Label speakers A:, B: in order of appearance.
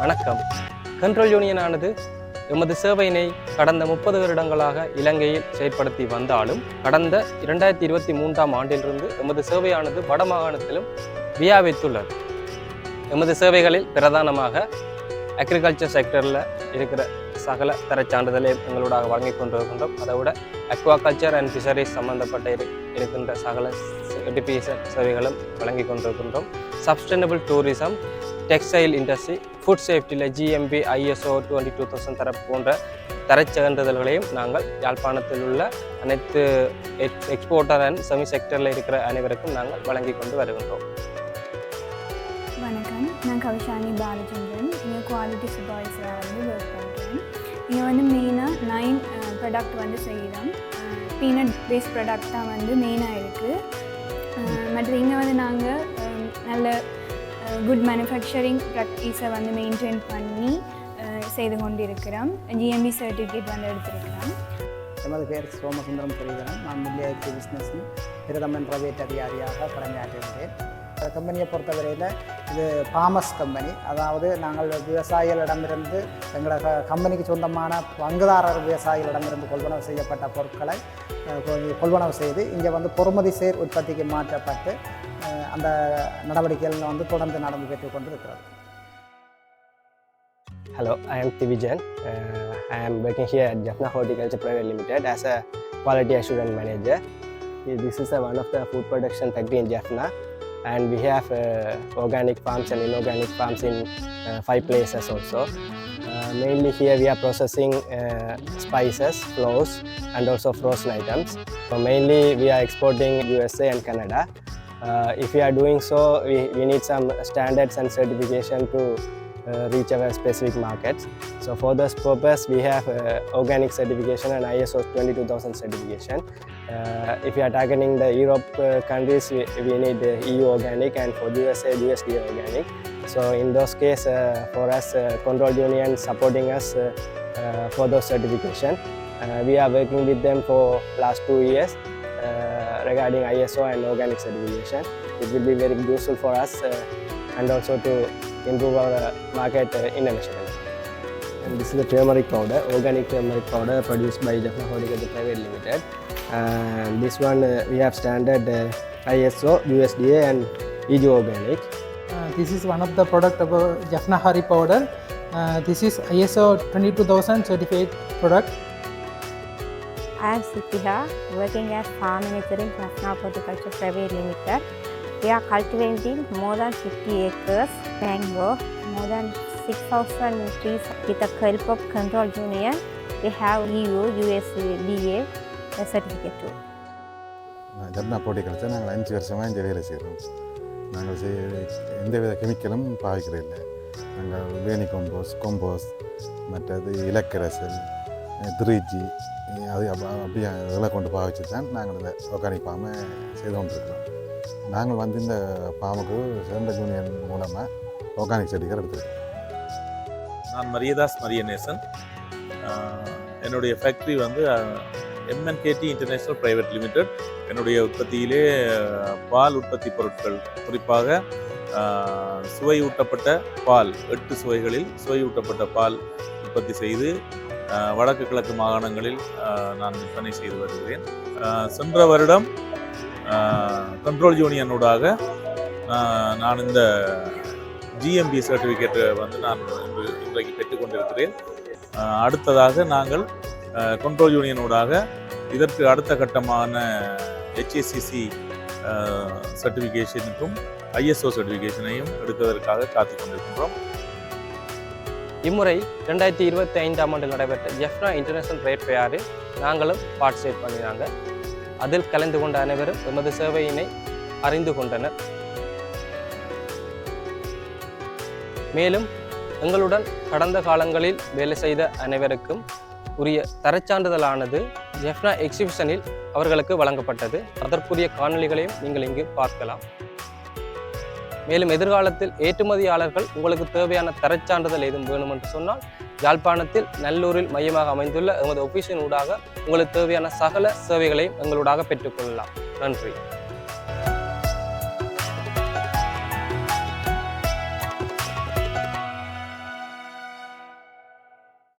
A: வணக்கம். கண்ட்ரோல் யூனியனானது எமது சேவையினை கடந்த முப்பது வருடங்களாக இலங்கையில் செயற்படுத்தி வந்தாலும் கடந்த இரண்டாயிரத்தி இருபத்தி மூன்றாம் ஆண்டிலிருந்து எமது சேவையானது வடமாகாணத்திலும் வியாபித்துள்ளது. எமது சேவைகளில் பிரதானமாக அக்ரிகல்ச்சர் செக்டரில் இருக்கிற சகல தரச் சான்றிதழை எங்களோட வழங்கி கொண்டிருக்கின்றோம். அதை விட அக்வாகல்ச்சர் அண்ட் ஃபிஷரிஸ் சம்மந்தப்பட்ட இருக்கின்ற சகல சர்டிஃபிகேஷன் சேவைகளும் வழங்கி கொண்டிருக்கின்றோம். Sustainable tourism textile industry food சேஃப்டியில் GMP ISO twenty two thousand தர போன்ற தரச் சான்றிதழ்களையும் நாங்கள் யாழ்ப்பாணத்தில் உள்ள அனைத்து எக்ஸ்போர்ட்டர் அண்ட் செமி செக்டரில் இருக்கிற அனைவருக்கும் நாங்கள் வழங்கி கொண்டு வருகின்றோம்.
B: வணக்கம். நான் கவிஷானி பாலச்சந்திரன். இங்கே குவாலிட்டி சூப்பர்வைசராக வந்து ஒர்க் பண்ணுறேன் இங்கே வந்து மெயினாக நைன் ப்ராடக்ட் வந்து செய்கிறோம் பீனட் பேஸ்ட் ப்ராடக்ட் தான் வந்து மெயினாக இருக்குது மற்ற இங்கே வந்து நாங்கள் நல்ல குட் மேனுஃபேக்சரிங் ப்ராக்டிஸை வந்து மெயின்டைன் பண்ணி செய்து கொண்டிருக்கிறோம். ஜிஎம்பி சர்டிஃபிகேட் வந்து எடுத்திருக்கிறோம்.
C: எனது பேர் சோமசுந்தரம் ஸ்ரீதரன் நான் மில்லியரிட்டி பிஸ்னஸ் பிரதமன் பிரைவேட் அதிகாரியாக கடமையாற்றுகிறேன் கம்பெனியை பொறுத்தவரையில் இது பாமஸ் கம்பெனி அதாவது நாங்கள் விவசாயிகளிடமிருந்து எங்களோட க- கம்பெனிக்கு சொந்தமான பங்குதாரர் விவசாயிகளிடமிருந்து கொள்வனவு செய்யப்பட்ட பொருட்களை கொ- கொள்வனவு செய்து இங்கே வந்து பொறுமதி சேர் உற்பத்திக்கு மாற்றப்பட்டு அந்த நடவடிக்கைகள் வந்து தொடர்ந்து நடந்து பெற்று கொண்டிருக்கிறது
D: Hello, I am Tivijan. Uh, I am working here at Jaffna Horticulture Private Limited as a quality assurance manager. This is a, one of the food production factory in Jaffna, and we have uh, organic farms and inorganic farms in uh, five places also. Uh, mainly here we are processing spices, flours, and also frozen items. So mainly we are exporting USA and Canada. Uh, if we are doing so, we, we need some standards and certification to uh, reach our specific markets. So for this purpose, we have uh, organic certification and ISO 22000 certification. Uh, if we are targeting the Europe uh, countries, we, we need EU organic and for USA, USDA organic. So in those cases, uh, for us, uh, control union supporting us uh, uh, for those certification. Uh, we are working with them for last two years uh, regarding ISO and organic certification. It will be very useful for us uh, and also to improve our uh, market uh, internationally. And this is the turmeric powder, organic turmeric powder produced by Jaffna Horticulture Private Limited. And this one uh, we have standard uh, ISO, USDA and EU organic.
E: Uh, this is one of the product of uh, Jaffna Hari powder. Uh, this is ISO 22000 certified product.
F: I am Sitiha, working as farm manager in Krasna Horticulture Private Limited. We are cultivating more than 50 acres mango, more than 6,000 trees with the help of control union. they have EU, USDA certificate too.
G: Jharna போட்டி கழிச்சா நாங்கள் அஞ்சு வருஷமாக இந்த வேலை செய்கிறோம் நாங்கள் செய் எந்தவித கெமிக்கலும் பாவிக்கிறதில்லை நாங்கள் வேணி கொம்போஸ் கொம்போஸ் மற்றது இலக்கரசல் திருச்சி அது அப்படியே இதெல்லாம் கொண்டு பாவிச்சு தான் நாங்கள் இந்த ஆர்கானிக் பாமை செய்து கொண்டிருக்கிறோம் நாங்கள் வந்து இந்த பாம்புக்கு சிறந்த யூனியன் மூலமாக ஆர்கானிக் செடிகள் எடுத்துருக்கோம்
H: நான் மரியதாஸ் மரியநேசன். என்னுடைய ஃபேக்ட்ரி வந்து எம்என்கேடி இன்டர்நேஷ்னல் பிரைவேட் லிமிடெட் என்னுடைய உற்பத்தியிலே பால் உற்பத்தி பொருட்கள் குறிப்பாக சுவை சுவையூட்டப்பட்ட பால் எட்டு சுவைகளில் சுவையூட்டப்பட்ட பால் உற்பத்தி செய்து வடக்கு கிழக்கு மாகாணங்களில் நான் விற்பனை செய்து வருகிறேன். சென்ற வருடம் கண்ட்ரோல் யூனியனூடாக நான் இந்த ஜிஎம்பி சர்டிஃபிகேட்டை வந்து நான் இன்று இன்றைக்கு பெற்றுக்கொண்டிருக்கிறேன். அடுத்ததாக நாங்கள் கண்ட்ரோல் யூனியனூடாக இதற்கு அடுத்த கட்டமான ஹெச்ஏசிசி சர்டிஃபிகேஷனுக்கும் ஐஎஸ்ஓ சர்டிஃபிகேஷனையும் எடுப்பதற்காக காத்துக் கொண்டிருக்கின்றோம்.
A: இம்முறை ரெண்டாயிரத்தி இருபத்தி ஐந்தாம் ஆண்டு நடைபெற்ற ஜெஃப்னா இன்டர்நேஷனல் ட்ரேட் ஃபேரில் நாங்களும் பார்ட்டிசிபேட் பண்ணினாங்க. அதில் கலந்து கொண்ட அனைவரும் எமது சேவையினை அறிந்து கொண்டனர். மேலும் எங்களுடன் கடந்த காலங்களில் வேலை செய்த அனைவருக்கும் உரிய தரச்சான்றிதழானது ஜெஃப்னா எக்ஸிபிஷனில் அவர்களுக்கு வழங்கப்பட்டது. அதற்குரிய காணொளிகளையும் நீங்கள் இங்கு பார்க்கலாம். மேலும் எதிர்காலத்தில் ஏற்றுமதியாளர்கள் உங்களுக்கு தேவையான தரச்சான்றிதழ் ஏதும் வேணும் என்று சொன்னால் யாழ்ப்பாணத்தில் நல்லூரில் மையமாக அமைந்துள்ள எமது ஒபிஷியன் ஊடாக உங்களுக்கு தேவையான சகல சேவைகளையும் எங்களூடாக பெற்றுக்கொள்ளலாம். நன்றி.